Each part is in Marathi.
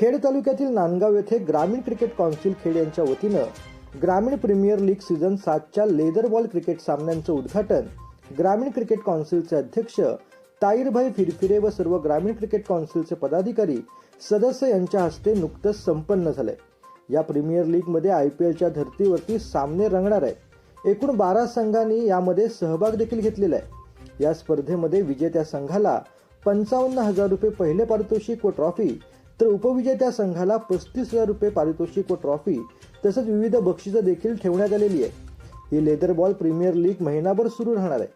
खेड तालुक्यातील नांदगाव येथे ग्रामीण क्रिकेट कौन्सिल खेड यांच्या वतीनं ग्रामीण प्रीमियर लीग सीझन सातच्या लेदर बॉल क्रिकेट सामन्यांचं उद्घाटन ग्रामीण क्रिकेट कौन्सिलचे अध्यक्ष ताईरभाई फिरफिरे व सर्व ग्रामीण क्रिकेट कौन्सिलचे पदाधिकारी सदस्य यांच्या हस्ते नुकतंच संपन्न झालंय या प्रीमियर लीगमध्ये आय पी एलच्या धर्तीवरती सामने रंगणार आहे. एकूण बारा संघांनी यामध्ये सहभाग देखील घेतलेला आहे. या स्पर्धेमध्ये विजेत्या संघाला पंचावन्न हजार रुपये पहिले पारितोषिक व ट्रॉफी तर उपविजेत्या संघाला पस्तीस हजार रुपये पारितोषिक व ट्रॉफी तसंच विविध बक्षिसं देखील ठेवण्यात आलेली आहे. ही लेदर बॉल प्रीमियर लीग महिनाभर सुरू राहणार आहे.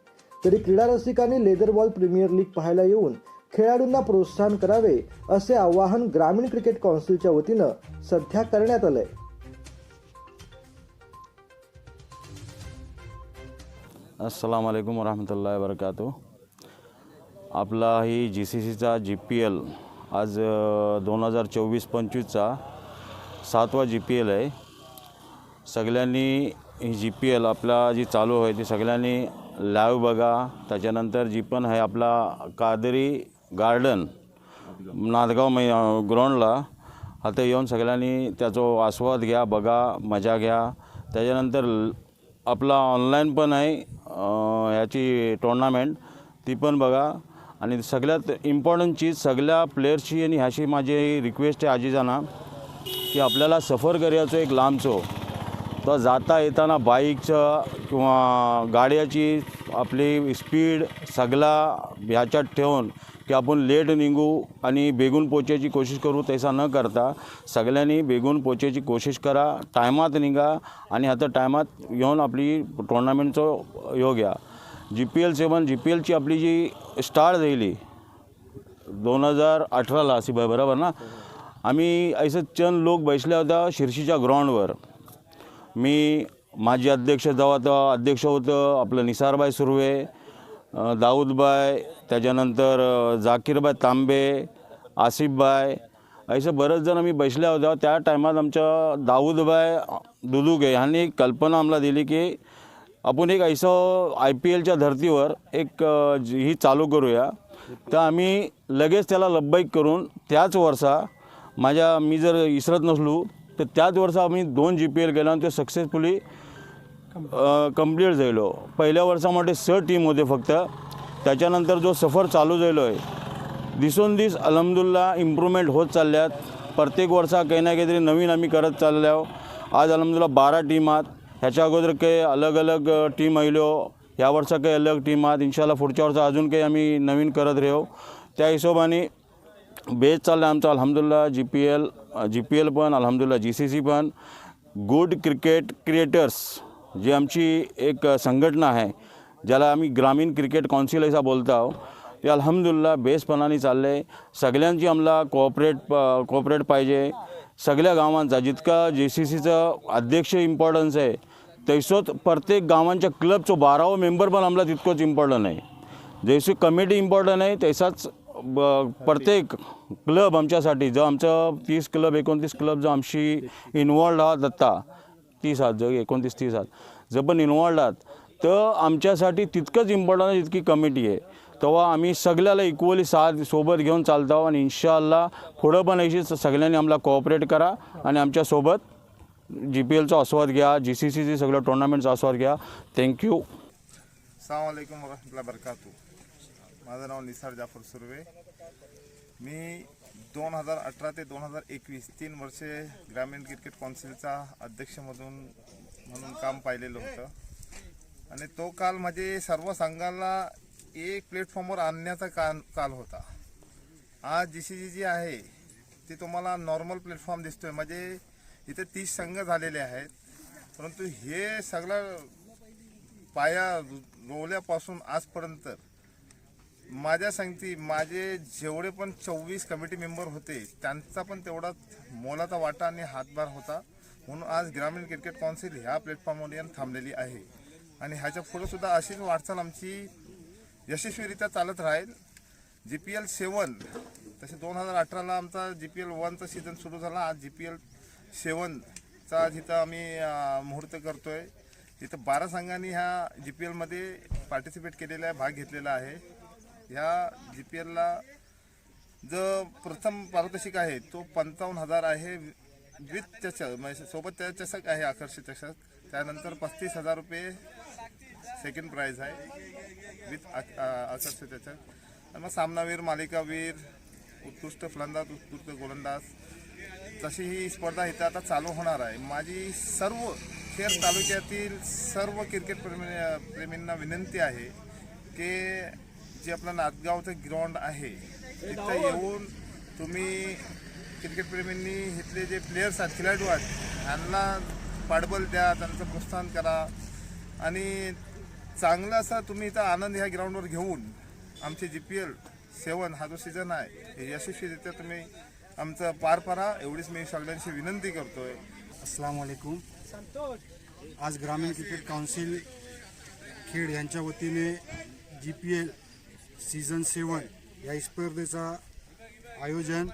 तरी क्रीडा रसिकांनी लेदर बॉल प्रीमियर लीग पाहायला येऊन खेळाडूंना प्रोत्साहन करावे असे आवाहन ग्रामीण क्रिकेट कौन्सिलच्या वतीनं सध्या करण्यात आलंय. अस्सलाम वालेकुम वरहमतुल्ला वरकातू आपला ही जी सी सीचा जी पी एल आज दोन हजार चोवीस पंचवीसचा सातवा जी पी एल आहे. सगळ्यांनी ही जी पी एल आपला जी चालू आहे ती सगळ्यांनी लाईव्ह बघा. त्याच्यानंतर जी पण आहे आपला कादरी गार्डन नांदगाव मै ग्राउंडला आता येऊन सगळ्यांनी त्याचा आस्वाद घ्या बघा मजा घ्या. त्याच्यानंतर ल- आपला ऑनलाईन पण आहे ह्याची टोर्नामेंट ती पण बघा. आणि सगळ्यात इम्पॉर्टंट चीज सगळ्या प्लेयर्सची आणि ह्याची माझी रिक्वेस्ट आहे आजीजाना की आपल्याला सफर करायचो एक लांबचो हो. तर जाता येताना बाईकचं किंवा गाड्याची आपली स्पीड सगळा ह्याच्यात ठेवून की आपण लेट निघू आणि बेगून पोचायची कोशिश करू तसा न करता सगळ्यांनी बेगून पोचायची कोशिश करा टायमात निघा आणि आता टायमात येऊन आपली टोर्नामेंटचं योग घ्या. G P L seven G P एलची आपली जी स्टार्ट झाली दोन हजार अठराला अशी बरोबर ना? आम्ही ऐसे चंद लोक बसल्या होत्या शिर्शीच्या ग्राउंडवर मी माजी अध्यक्ष जेव्हा तेव्हा अध्यक्ष होतं आपलं निसारबाई सुर्वे दाऊदबाय त्याच्यानंतर झाकीरबाय जाकीरबाई तांबे आसिफबाय असे बरेच जण आम्ही बसल्या होत्या. त्या टायमात आमच्या दाऊदबाय दुदुगे ह्यांनी एक कल्पना आम्हाला दिली की आपण एक ऐसं आय पी एलच्या धर्तीवर एक जी- ही चालू करूया. तर आम्ही लगेच त्याला लब्बाईक करून त्याच वर्षा माझ्या मी जर इसरत नसलो तर त्याच वर्षा आम्ही दोन जी पी एल केलं आणि ते सक्सेसफुली कंप्लीट झालो. पहिल्या वर्षामध्ये स टीम होते फक्त. त्याच्यानंतर जो सफर चालू झालो आहे दिसून दिस अलहमदुल्ला इम्प्रूव्हमेंट होत चालल्यात. प्रत्येक वर्षा काही ना काहीतरी नवीन आम्ही करत चाललो आहो आज अलहमदुल्ला बारा टीम आहात. ह्याच्या अगोदर काही अलग अलग टीम आयलो ह्या वर्षा काही अलग टीम आहात. इन्शाला पुढच्या वर्षा अजून काही आम्ही नवीन करत राहू. त्या हिशोबाने बेस चालला आमचा. अल्हम्दुलिल्लाह G P L G P L पण अल्हम्दुलिल्लाह जी सी सी पण. गुड क्रिकेट क्रिएटर्स जी आमची एक संघटना आहे ज्याला आम्ही ग्रामीण क्रिकेट कौन्सिल असा बोलत आहो. ते अल्हम्दुलिल्लाह बेसपणाने चाललं आहे सगळ्यांची आम्हाला कोऑपरेट कोऑपरेट पाहिजे. सगळ्या गावांचा जितका जे सी सीचं अध्यक्ष इम्पॉर्टन्स आहे तैसोच प्रत्येक गावांच्या क्लबचं बारावं मेंबर पण आम्हाला तितकंच इम्पॉर्टंट आहे. जैसे कमिटी इम्पॉर्टंट आहे तसाच ब प्रत्येक क्लब आमच्यासाठी जो आमचं तीस क्लब एकोणतीस क्लब जो आमची इन्वॉल्ड आहात दत्ता तीस आहात जो एकोणतीस तीस आहात जर पण इन्वॉल्ड आहात तर आमच्यासाठी तितकंच इम्पॉर्टंट आहे जितकी कमिटी आहे. तेव्हा आम्ही सगळ्याला इक्वली साथ सोबत घेऊन चालतो आणि इन्शाल्ला पुढं पण अशीच सगळ्यांनी आम्हाला कोऑपरेट करा आणि आमच्यासोबत जी पी एलचा आस्वाद घ्या जी सी सीचे सगळं टुर्नामेंटचा आस्वाद घ्या. थँक्यू सलामकुम वरहमतुल्ला बरकातू माझं नाव निसार जाफर सुर्वे. मी दोन हजार अठरा ते दोन हजार एकवीस तीन वर्षे ग्रामीण क्रिकेट कौन्सिलचा अध्यक्षमधून म्हणून काम पाहिलेलं होतं. आणि तो काल म्हणजे सर्व संघाला एक प्लॅटफॉर्मवर आणण्याचा काल काल होता. आज जी सी जी जी आहे ती तुम्हाला नॉर्मल प्लॅटफॉर्म दिसतोय. म्हणजे इथे तीस संघ झालेले आहेत. परंतु हे सगळं पाया रोवल्यापासून आजपर्यंत माझ्या सांगती माझे जेवढे पण चोवीस कमिटी मेंबर होते त्यांचा पण तेवढा मोलाचा वाटा आणि हातभार होता. म्हणून आज ग्रामीण क्रिकेट कौन्सिल ह्या प्लॅटफॉर्मवर येऊन थांबलेली आहे. आणि ह्याच्या पुढंसुद्धा अशीच वाटचाल आमची यशस्वीरित्या चालत राहील. जी पी एल सेवन तसे दोन हजार अठराला आमचा जी पी एल वनचा सीझन सुरू झाला. आज जी पी एल सेवनचा जिथं आम्ही मुहूर्त करतो आहे तिथं बारा संघांनी ह्या जी पी एलमध्ये पार्टिसिपेट केलेला आहे भाग घेतलेला आहे. ह्या जी पी एलला जो प्रथम पारितोषिक आहे तो पंचावन्न हजार आहे. विथ चषक म्हणजे सोबत त्या चषक आहे आकर्षित चषक. त्यानंतर पस्तीस हजार रुपये सेकंड प्राईज आहे. विथ आकर्षित चषक. मग सामनावीर मालिकावीर उत्कृष्ट फलंदाज उत्कृष्ट गोलंदाज. तशी ही स्पर्धा इथं आता चालू होणार आहे. माझी सर्व खेर तालुक्यातील सर्व क्रिकेट प्रेमी प्रेमींना विनंती आहे की जे आपलं नादगावचं ग्राउंड आहे तिथं येऊन तुम्ही क्रिकेट प्रेमींनी इथले जे प्लेयर्स आहेत खेळाडू आहेत ह्यांना पाठबळ द्या त्यांचं प्रोत्साहन करा. आणि चांगलं असा तुम्ही इथं आनंद ह्या ग्राउंडवर घेऊन आमचे जी पी एल सेवन हा जो सीझन आहे हे यशस्वीरित्या तुम्ही आमचं पार पारा. एवढीच मी सगळ्यांशी विनंती करतोय. अस्सलाम वालेकुम. आज ग्रामीण क्रिकेट काउन्सिल खेड यांच्या वतीने G P L season seven या स्पर्धेचा आयोजन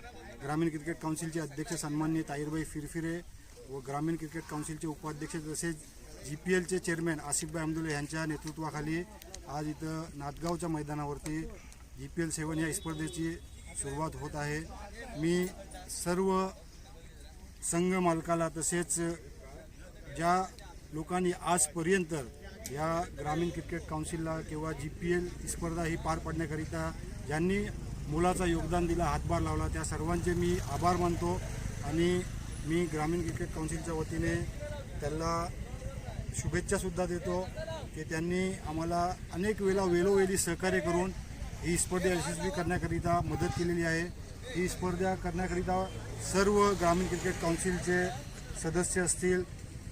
ग्रामीण क्रिकेट काउन्सिलचे अध्यक्ष सन्माननीय ताहिरबाई फिरफिरे व ग्रामीण क्रिकेट काउन्सिलचे उपाध्यक्ष तसेच जी पी एलचे चेअरमॅन आसिफबाई अमदुले यांच्या नेतृत्वाखाली आज इथं नादगावच्या मैदानावरती जी पी एल सेवन या स्पर्धेची सुरुवात होत आहे. मी सर्व संघ मालकाला तसेच ज्या लोकांनी आजपर्यंत या ग्रामीण क्रिकेट काउन्सिलला किंवा जी पी एल स्पर्धा ही पार पाडण्याकरिता ज्यांनी मुलाचा योगदान दिला हातभार लावला त्या सर्वांचे मी आभार मानतो आणि मी ग्रामीण क्रिकेट काउन्सिलच्या वतीने त्यांना शुभेच्छासुद्धा देतो की त्यांनी आम्हाला अनेक वेळा वेळोवेळी सहकार्य करून ही स्पर्धा यशस्वी करण्याकरिता मदत केलेली आहे. ही स्पर्धा करण्याकरिता सर्व ग्रामीण क्रिकेट काउन्सिलचे सदस्य असतील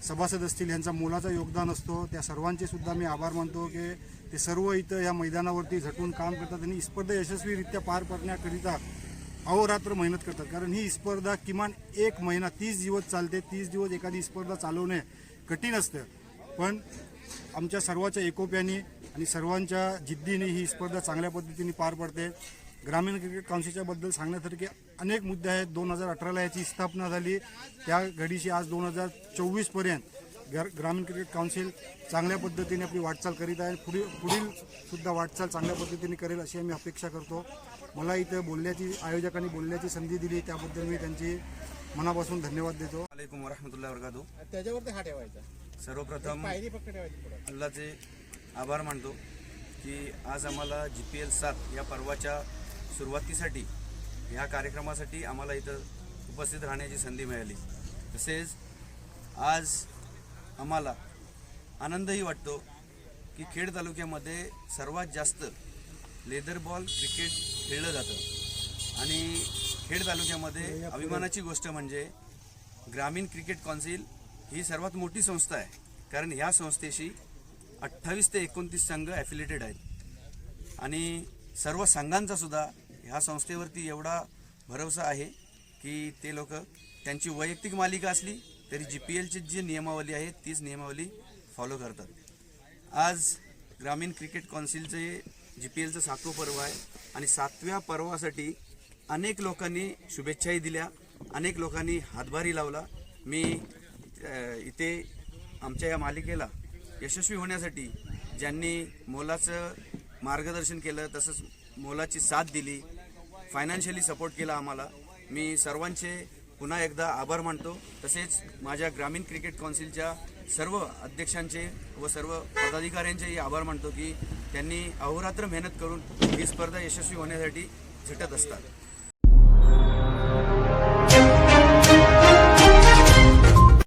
सभासद असतील यांचा मोलाचा योगदान असतो. त्या सर्वांचे सुद्धा मी आभार मानतो की ते सर्व इथं या मैदानावरती झटून काम करतात आणि स्पर्धा यशस्वीरित्या पार पाडण्याकरिता अहोरात्र मेहनत करतात. कारण ही स्पर्धा किमान एक महिना तीस दिवस चालते. तीस दिवस एखादी स्पर्धा चालवणे कठीण असतं. पण आमच्या सर्वांच्या एकोप्याने आणि सर्वांच्या जिद्दीने ही स्पर्धा चांगल्या पद्धतीने पार पडते. ग्रामीण क्रिकेट काउन्सिलच्या बद्दल सांगण्यासारखे अनेक मुद्दे आहेत. दोन हजार अठराला याची स्थापना झाली. त्या घडीशी आज दोन हजार चोवीसपर्यंत गर ग्रामीण क्रिकेट काउन्सिल चांगल्या पद्धतीने आपली वाटचाल करीत आहे. पुढील पुढील सुद्धा वाटचाल चांगल्या पद्धतीने करेल अशी आम्ही अपेक्षा करतो. मला इथं बोलण्याची आयोजकांनी बोलण्याची संधी दिली. त्याबद्दल मी त्यांची मनापासून धन्यवाद देतो. वालेकुम वरहमतुल्लाह वरकातू त्याच्यावरती हा ठेवायचा. सर्वप्रथम अल्लाचे आभार मानतो की आज आम्हाला जी पी एल सात या पर्वाच्या सुरुवातीसाठी ह्या कार्यक्रमासाठी आम्हाला इथं उपस्थित राहण्याची संधी मिळाली. तसेच आज आम्हाला आनंदही वाटतो की खेड तालुक्यामध्ये सर्वात जास्त लेदर बॉल क्रिकेट खेळलं जातं. आणि खेड तालुक्यामध्ये अभिमानाची गोष्ट म्हणजे ग्रामीण क्रिकेट काउन्सिल ही सर्वात मोठी संस्था आहे. कारण ह्या संस्थेशी अठ्ठावीस ते एकोणतीस संघ ॲफिलेटेड आहेत. आणि सर्व संघांचा सुद्धा ह्या संस्थेवरती एवढा भरवसा आहे की ते लोक त्यांची वैयक्तिक मालिका असली तरी जी पी एलची जी नियमावली आहे तीच नियमावली फॉलो करतात. आज ग्रामीण क्रिकेट कौन्सिलचे जी पी एलचं सातवं पर्व आहे आणि सातव्या पर्वासाठी अनेक लोकांनी शुभेच्छाही दिल्या अनेक लोकांनी हातभारी लावला. मी इथे आमच्या या मालिकेला यशस्वी होण्यासाठी ज्यांनी मोलाचं मार्गदर्शन केलं तसंच मोलाची साथ दिली फायनान्शियली सपोर्ट केला आम्हाला. मी सर्वांचे पुन्हा एकदा आभार मानतो. तसेच माझ्या ग्रामीण क्रिकेट काउन्सिलच्या सर्व अध्यक्षांचे व सर्व पदाधिकाऱ्यांचेही आभार मानतो की त्यांनी अहोरात्र मेहनत करून ही स्पर्धा यशस्वी होण्यासाठी झटत असतात.